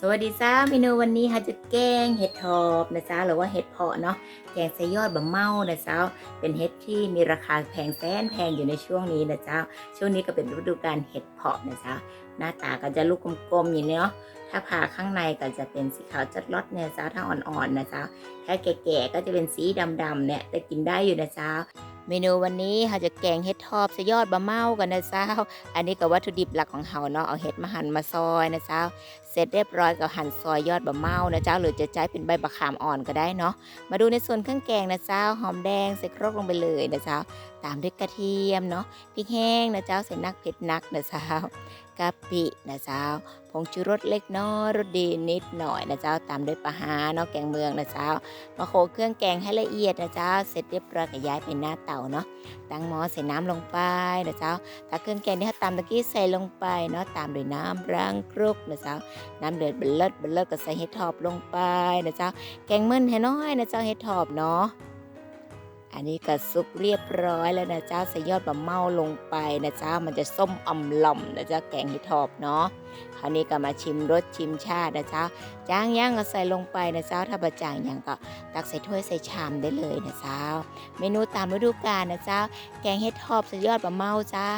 สวัสดีจ้าเมนูวันนี้ค่ะจะแกงเห็ดทอบนะจ๊ะหรือว่าเห็ดเพาะเนาะแกงใส่ยอดบะเมานะจ๊ะเป็นเห็ดที่มีราคาแพงแสนแพงอยู่ในช่วงนี้นะจ๊ะช่วงนี้ก็เป็นฤดูกาลเห็ดเพาะนะจ๊ะหน้าตาก็จะลูกกลมๆอย่างนี้เนาะถ้าผ่าข้างในก็จะเป็นสีขาวจัดรอดเนี่ยจ๊ะถ้าอ่อนๆนะจ๊ะถ้าแก่ๆก็จะเป็นสีดำๆเนี่ยแต่กินได้อยู่นะจ๊ะ เมนูวันนี้เราจะแกงเห็ดทอบสยอดบะเมากันนะจ๊ะอันนี้ก็วัตถุดิบหลักของเราเนาะ เอาเห็ดมาหั่นมาซอยนะจ๊ะเสร็จเรียบร้อยก็หั่นซอยยอดบะเมานะเจ้า หรือจะใช้เป็นใบบะขามอ่อนก็ได้เนาะ มาดูในส่วนเครื่องแกงนะเจ้า หอมแดงใส่ครกลงไปเลยนะเจ้า ตามด้วยกระเทียมเนาะ พริกแห้งนะเจ้า ใส่นักเผ็ดนักนะเจ้ากะปินะเจ้า ผงชูรสเล็กน้อยรสดีนิดหน่อยนะเจ้า ตามด้วยปลาหาเนาะแกงเมืองนะเจ้า มาโขเครื่องแกงให้ละเอียดนะเจ้า เสร็จเรียบร้อยก็ย้ายไปหน้าเตาเนาะ ตั้งหม้อใส่น้ำลงไปนะเจ้า ถ้าเครื่องแกงที่เขาตามตะกี้ใส่ลงไปเนาะ ตามด้วยน้ำรังครุกนะเจ้า น้ำเดือดเบลเลิศเบลเลิศก็ใส่เห็ดถอบลงไปนะเจ้า แกงมึนให้น้อยนะเจ้าเห็ดถอบเนาะ อันนี้ก็สุกเรียบร้อยแล้วนะจ้าใส่ยอดบะเมาลงไปนะจ้ามันจะส้มอ่ำล่อมนะจ้าแกงเห็ดถอบเนาะคราวนี้ก็มาชิมรสชิมชาตินะจ้าจางย่างก็ใส่ลงไปนะจ้าถ้าบะจางอย่างก็ตักใส่ถ้วยใส่ชามได้เลยนะจ้าเมนูตามฤดูกาลนะจ้าแกงเห็ดถอบใส่ยอดบะเมาเจ้า